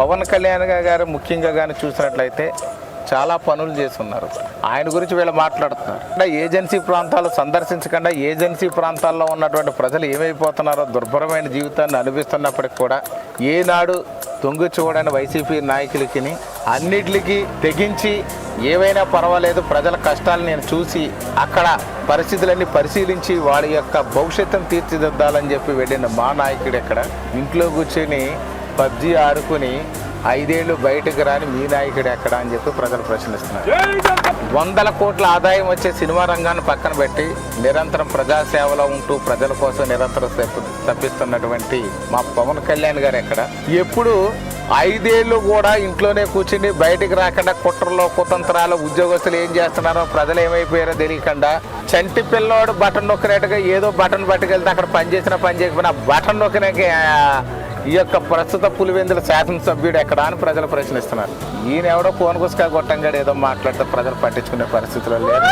పవన్ కళ్యాణ్ గారు ముఖ్యంగా కానీ చూసినట్లయితే చాలా పనులు చేస్తున్నారు. ఆయన గురించి వీళ్ళు మాట్లాడుతున్నారు. అంటే ఏజెన్సీ ప్రాంతాలు సందర్శించకుండా ఏజెన్సీ ప్రాంతాల్లో ఉన్నటువంటి ప్రజలు ఏమైపోతున్నారో దుర్భరమైన జీవితాన్ని అనుభవిస్తున్నప్పటికి కూడా ఏనాడు తొంగి చూడని వైసీపీ నాయకులకి అన్నిటికీ తెగించి ఏవైనా పర్వాలేదు ప్రజల కష్టాలు నేను చూసి అక్కడ పరిస్థితులన్నీ పరిశీలించి వాడి యొక్క భవిష్యత్తును తీర్చిదిద్దాలని చెప్పి వెళ్ళిన మా నాయకుడు ఇక్కడ. ఇంట్లో కూర్చొని పబ్జి ఆడుకుని ఐదేళ్ళు బయటకు రాని మీ నాయకుడు ఎక్కడ అని చెప్పి ప్రజలు ప్రశ్నిస్తున్నారు. వందల కోట్ల ఆదాయం వచ్చే సినిమా రంగాన్ని పక్కన పెట్టి నిరంతరం ప్రజాసేవలో ఉంటూ ప్రజల కోసం నిరంతరం తప్పిస్తున్నటువంటి మా పవన్ కళ్యాణ్ గారు ఎక్కడ? ఎప్పుడు ఐదేళ్ళు కూడా ఇంట్లోనే కూర్చుని బయటికి రాకుండా కుట్రలో కుతంత్రాలు ఉద్యోగస్తులు ఏం చేస్తున్నారో ప్రజలు ఏమైపోయారో తెలియకుండా చంటి పిల్లోడు బటన్ నొక్కినట్టుగా ఏదో బటన్ పట్టుకెళ్తే అక్కడ పనిచేసినా పని చేయకపోయినా బటన్ నొక్కినాక ఈ యొక్క ప్రస్తుత పులివెందుల శాసనసభ్యుడు ఎక్కడ అని ప్రజలు ప్రశ్నిస్తున్నారు. ఈయన ఎవడో ఫోన్ గుసుకా గొట్టంగాడు ఏదో మాట్లాడితే ప్రజలు పట్టించుకునే పరిస్థితిలో లేదు.